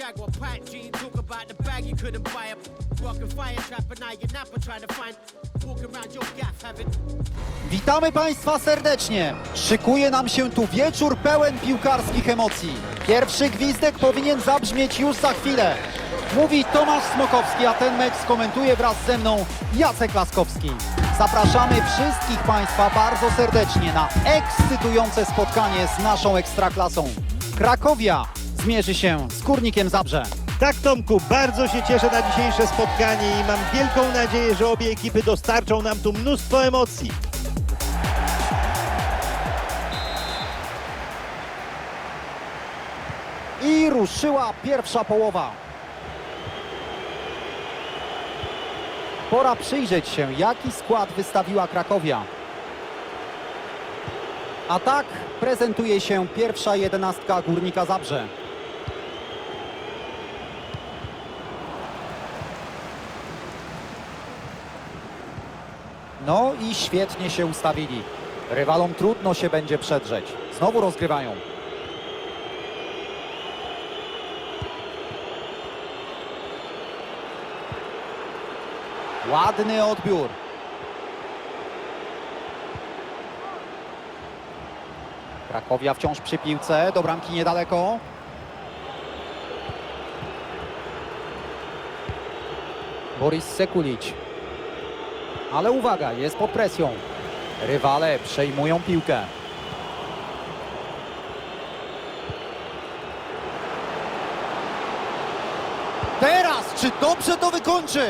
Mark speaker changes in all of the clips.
Speaker 1: Jaguar G. Talk about the bag you couldn't buy a fire trap and now you're trying to find.
Speaker 2: Witamy Państwa serdecznie. Szykuje nam się tu wieczór pełen piłkarskich emocji. Pierwszy gwizdek powinien zabrzmieć już za chwilę. Mówi Tomasz Smokowski, a ten mecz skomentuje wraz ze mną Jacek Laskowski. Zapraszamy wszystkich Państwa bardzo serdecznie na ekscytujące spotkanie z naszą ekstraklasą. Krakowia zmierzy się z Górnikiem Zabrze.
Speaker 3: Tak, Tomku, bardzo się cieszę na dzisiejsze spotkanie i mam wielką nadzieję, że obie ekipy dostarczą nam tu mnóstwo emocji.
Speaker 2: I ruszyła pierwsza połowa. Pora przyjrzeć się, jaki skład wystawiła Krakowia. A tak prezentuje się pierwsza jedenastka Górnika Zabrze. No i świetnie się ustawili. Rywalom trudno się będzie przedrzeć. Znowu rozgrywają. Ładny odbiór. Krakowia wciąż przy piłce, do bramki niedaleko. Boris Sekulic. Ale uwaga, jest pod presją. Rywale przejmują piłkę. Teraz, czy dobrze to wykończy?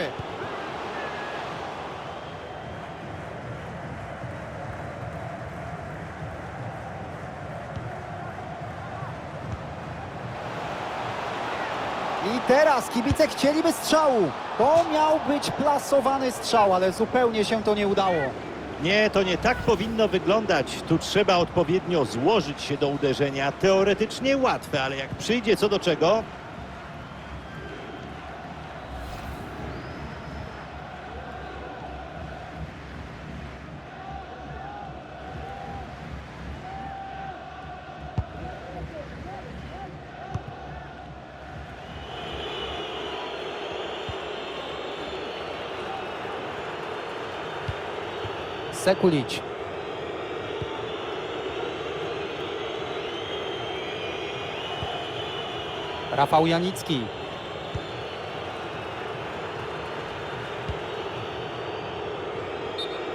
Speaker 2: I teraz kibice chcieliby strzału. To miał być plasowany strzał, ale zupełnie się to nie udało.
Speaker 3: Nie, to nie tak powinno wyglądać. Tu trzeba odpowiednio złożyć się do uderzenia. Teoretycznie łatwe, ale jak przyjdzie co do czego,
Speaker 2: Sekulic. Rafał Janicki.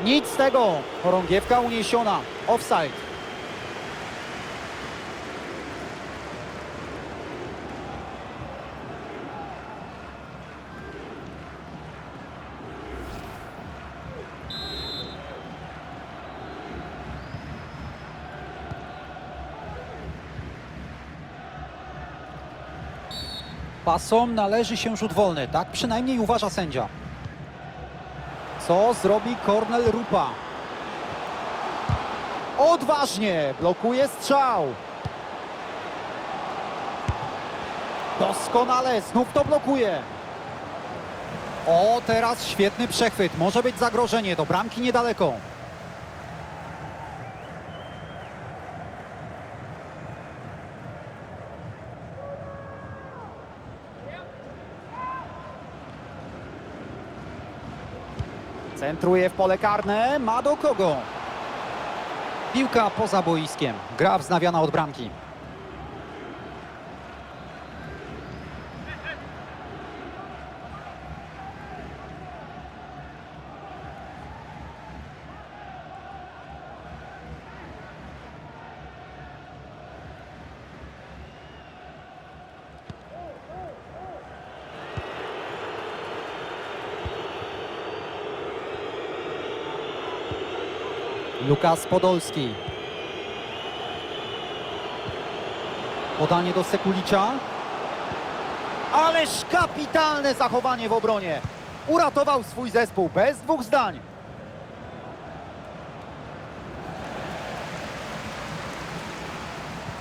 Speaker 2: Nic z tego. Chorągiewka uniesiona. Offside. Pasom należy się rzut wolny. Tak przynajmniej uważa sędzia. Co zrobi Kornel Rupa? Odważnie blokuje strzał. Doskonale, znów to blokuje. O, teraz świetny przechwyt. Może być zagrożenie. Do bramki niedaleko. Centruje w pole karne. Ma do kogo? Piłka poza boiskiem. Gra wznawiana od bramki. Lukas Podolski. Podanie do Sekulicza. Ależ kapitalne zachowanie w obronie. Uratował swój zespół bez dwóch zdań.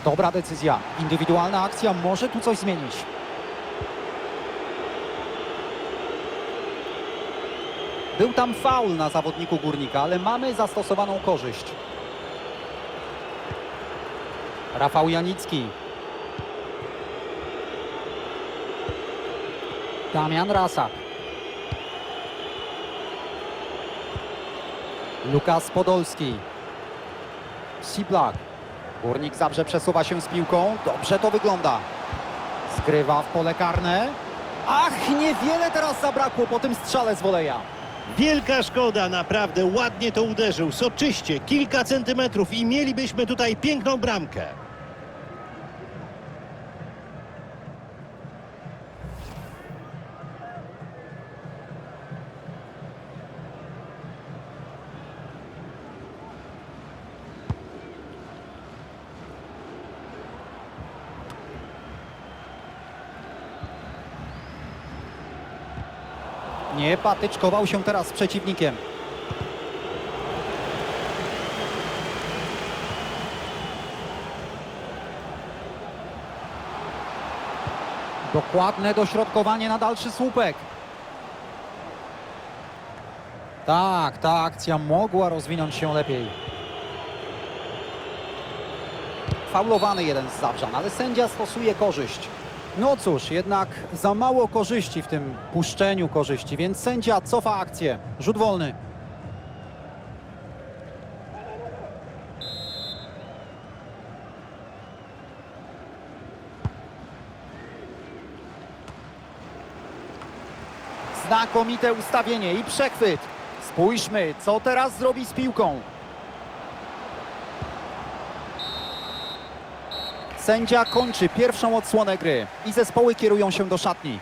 Speaker 2: Dobra decyzja. Indywidualna akcja może tu coś zmienić. Był tam faul na zawodniku Górnika, ale mamy zastosowaną korzyść. Rafał Janicki. Damian Rasak. Lukas Podolski. Siblak. Górnik Zabrze przesuwa się z piłką. Dobrze to wygląda. Skrywa w pole karne. Ach, niewiele teraz zabrakło po tym strzale z woleja.
Speaker 3: Wielka szkoda, naprawdę ładnie to uderzył, soczyście, kilka centymetrów i mielibyśmy tutaj piękną bramkę.
Speaker 2: Nie patyczkował się teraz z przeciwnikiem. Dokładne dośrodkowanie na dalszy słupek. Tak, ta akcja mogła rozwinąć się lepiej. Faulowany jeden z Zabrzan, ale sędzia stosuje korzyść. No cóż, jednak za mało korzyści w tym puszczeniu korzyści, więc sędzia cofa akcję. Rzut wolny. Znakomite ustawienie i przechwyt. Spójrzmy, co teraz zrobi z piłką. Sędzia kończy pierwszą odsłonę gry i zespoły kierują się do szatni.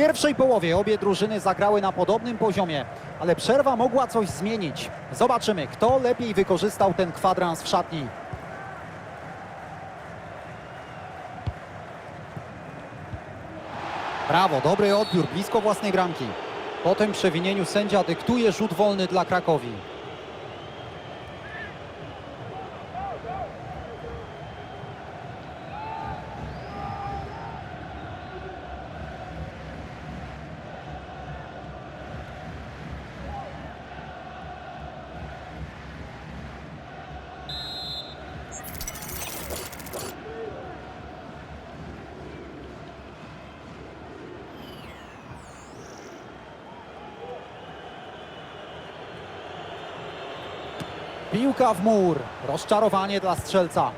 Speaker 2: Pierwszej połowie obie drużyny zagrały na podobnym poziomie, ale przerwa mogła coś zmienić. Zobaczymy, kto lepiej wykorzystał ten kwadrans w szatni. Brawo, dobry odbiór, blisko własnej bramki. Po tym przewinieniu sędzia dyktuje rzut wolny dla Krakowi. Piłka w mur. Rozczarowanie dla strzelca.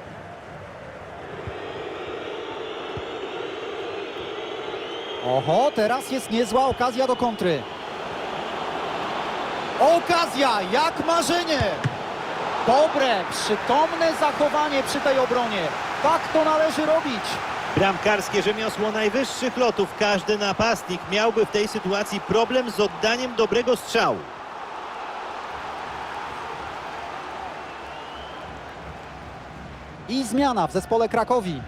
Speaker 2: Oho, teraz jest niezła okazja do kontry. Okazja, jak marzenie! Dobre, przytomne zachowanie przy tej obronie. Tak to należy robić.
Speaker 3: Bramkarskie rzemiosło najwyższych lotów. Każdy napastnik miałby w tej sytuacji problem z oddaniem dobrego strzału.
Speaker 2: I zmiana w zespole Krakowi.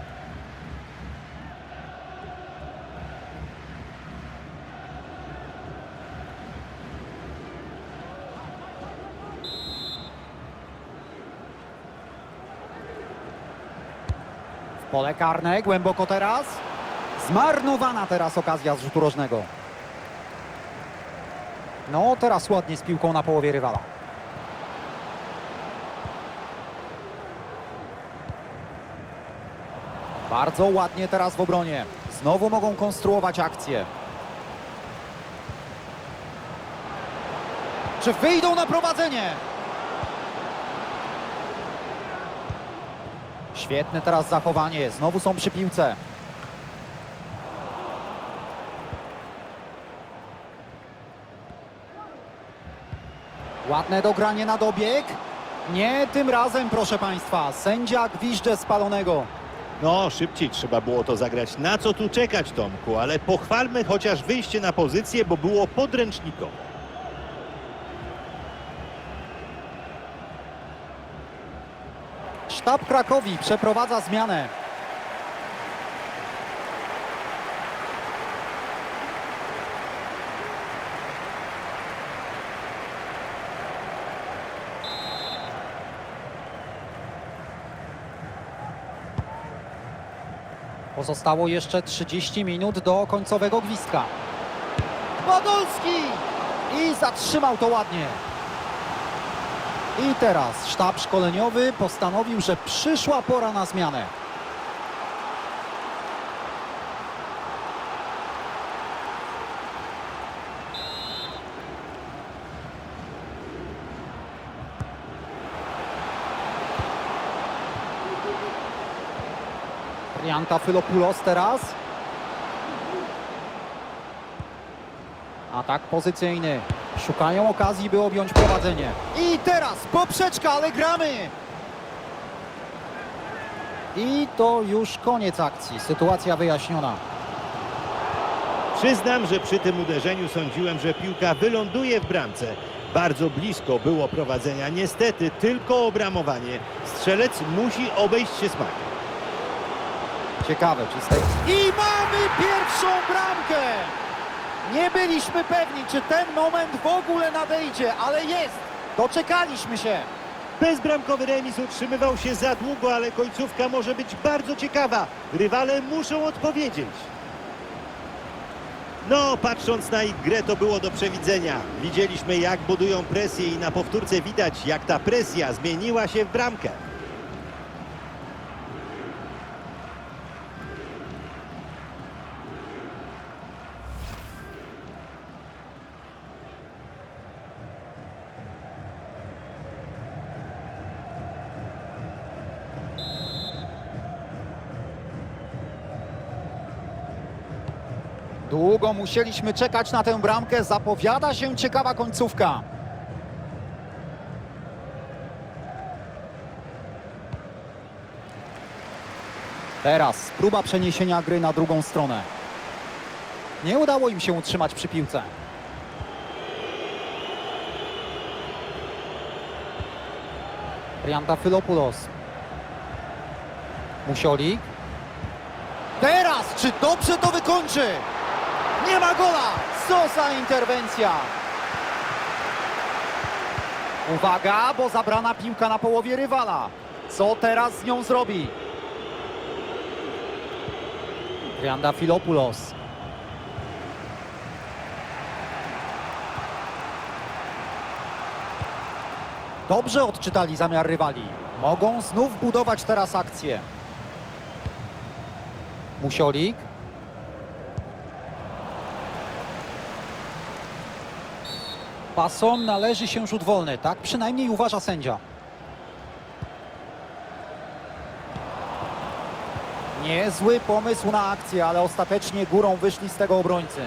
Speaker 2: W pole karne, głęboko teraz. Zmarnowana teraz okazja z rzutu rożnego. No, teraz ładnie z piłką na połowie rywala. Bardzo ładnie teraz w obronie. Znowu mogą konstruować akcję. Czy wyjdą na prowadzenie? Świetne teraz zachowanie. Znowu są przy piłce. Ładne dogranie na dobieg. Nie tym razem, proszę Państwa. Sędzia gwizdże spalonego.
Speaker 3: No, szybciej trzeba było to zagrać. Na co tu czekać, Tomku? Ale pochwalmy chociaż wyjście na pozycję, bo było podręcznikowo.
Speaker 2: Sztab Krakowi przeprowadza zmianę. Pozostało jeszcze 30 minut do końcowego gwizdka. Podolski! I zatrzymał to ładnie. I teraz sztab szkoleniowy postanowił, że przyszła pora na zmianę. Janka Fylopulos teraz. Atak pozycyjny. Szukają okazji, by objąć prowadzenie. I teraz poprzeczka, ale gramy! I to już koniec akcji. Sytuacja wyjaśniona.
Speaker 3: Przyznam, że przy tym uderzeniu sądziłem, że piłka wyląduje w bramce. Bardzo blisko było prowadzenia. Niestety tylko obramowanie. Strzelec musi obejść się smakiem.
Speaker 2: Ciekawe, czy z tej... I mamy pierwszą bramkę! Nie byliśmy pewni, czy ten moment w ogóle nadejdzie, ale jest! Doczekaliśmy się!
Speaker 3: Bezbramkowy remis utrzymywał się za długo, ale końcówka może być bardzo ciekawa. Rywale muszą odpowiedzieć. No, patrząc na ich grę, to było do przewidzenia. Widzieliśmy, jak budują presję i na powtórce widać, jak ta presja zmieniła się w bramkę.
Speaker 2: Długo musieliśmy czekać na tę bramkę. Zapowiada się ciekawa końcówka. Teraz próba przeniesienia gry na drugą stronę. Nie udało im się utrzymać przy piłce. Rianta Filopoulos. Musiolik. Teraz, czy dobrze to wykończy? Nie ma gola! Co za interwencja! Uwaga, bo zabrana piłka na połowie rywala. Co teraz z nią zrobi? Trianda Filopoulos. Dobrze odczytali zamiar rywali. Mogą znów budować teraz akcję. Musiolik. Pasom należy się rzut wolny, tak przynajmniej uważa sędzia. Niezły pomysł na akcję, ale ostatecznie górą wyszli z tego obrońcy.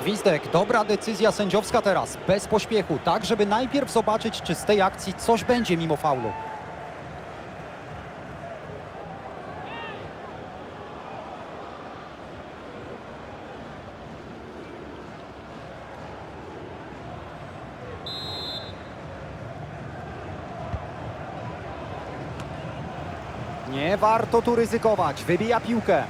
Speaker 2: Gwizdek, dobra decyzja sędziowska teraz, bez pośpiechu, tak żeby najpierw zobaczyć, czy z tej akcji coś będzie mimo faulu. Nie warto tu ryzykować. Wybija piłkę.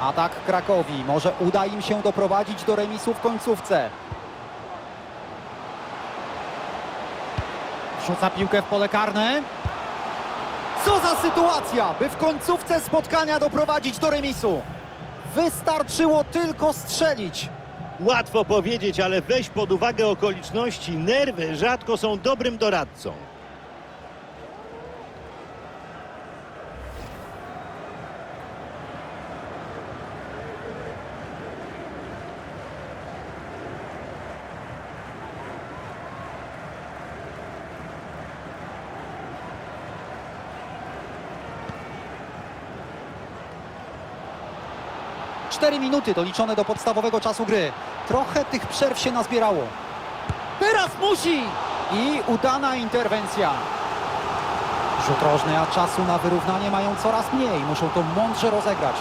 Speaker 2: Atak Krakowi. Może uda im się doprowadzić do remisu w końcówce. Rzuca piłkę w pole karne. Co za sytuacja, by w końcówce spotkania doprowadzić do remisu. Wystarczyło tylko strzelić.
Speaker 3: Łatwo powiedzieć, ale weź pod uwagę okoliczności. Nerwy rzadko są dobrym doradcą.
Speaker 2: Cztery minuty doliczone do podstawowego czasu gry. Trochę tych przerw się nazbierało. Teraz musi! I udana interwencja. Rzut rożny, a czasu na wyrównanie mają coraz mniej. Muszą to mądrze rozegrać.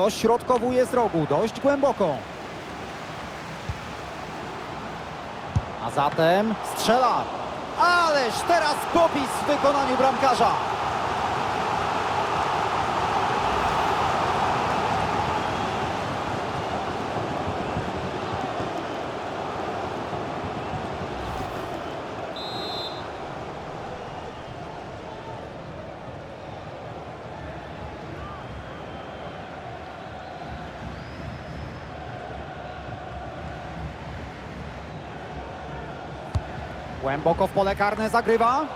Speaker 2: Dośrodkowuje z rogu, dość głęboko. A zatem strzela. Ależ teraz popis w wykonaniu bramkarza. Głęboko w pole karne zagrywa.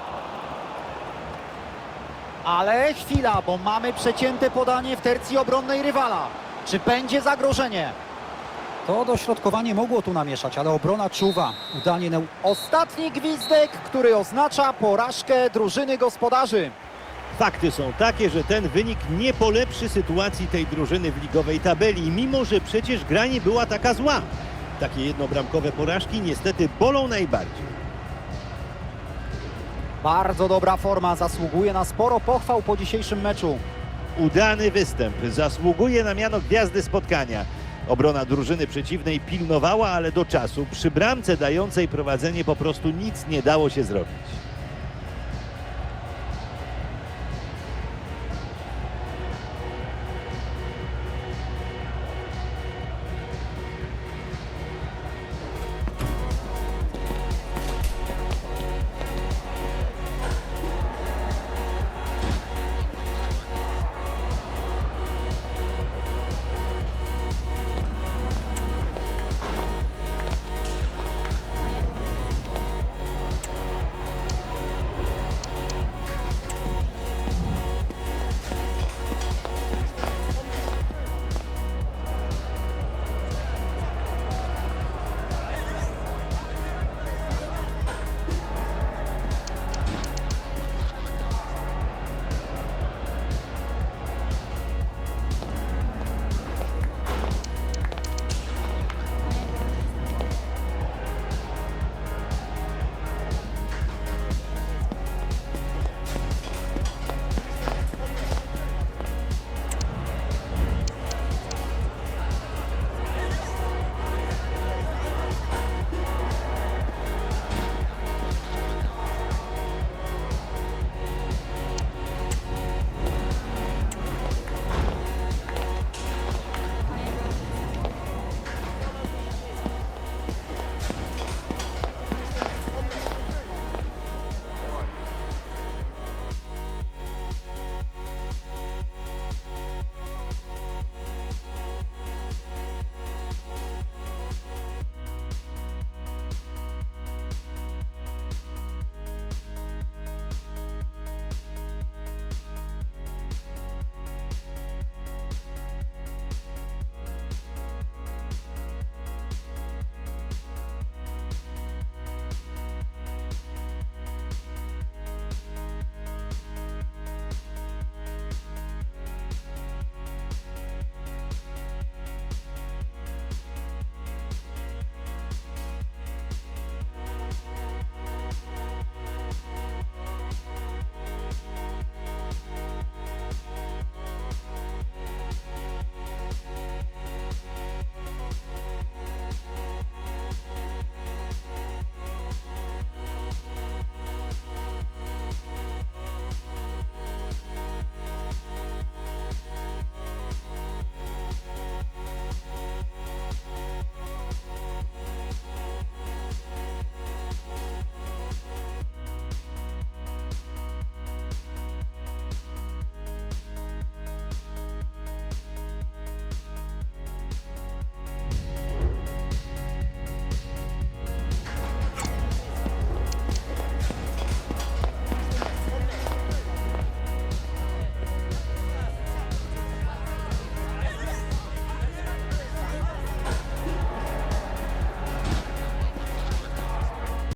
Speaker 2: Ale chwila, bo mamy przecięte podanie w tercji obronnej rywala. Czy będzie zagrożenie? To dośrodkowanie mogło tu namieszać, ale obrona czuwa. Udanie na ostatni gwizdek, który oznacza porażkę drużyny gospodarzy.
Speaker 3: Fakty są takie, że ten wynik nie polepszy sytuacji tej drużyny w ligowej tabeli, mimo że przecież gra nie była taka zła. Takie jednobramkowe porażki niestety bolą najbardziej.
Speaker 2: Bardzo dobra forma, zasługuje na sporo pochwał po dzisiejszym meczu.
Speaker 3: Udany występ zasługuje na miano gwiazdy spotkania. Obrona drużyny przeciwnej pilnowała, ale do czasu przy bramce dającej prowadzenie po prostu nic nie dało się zrobić.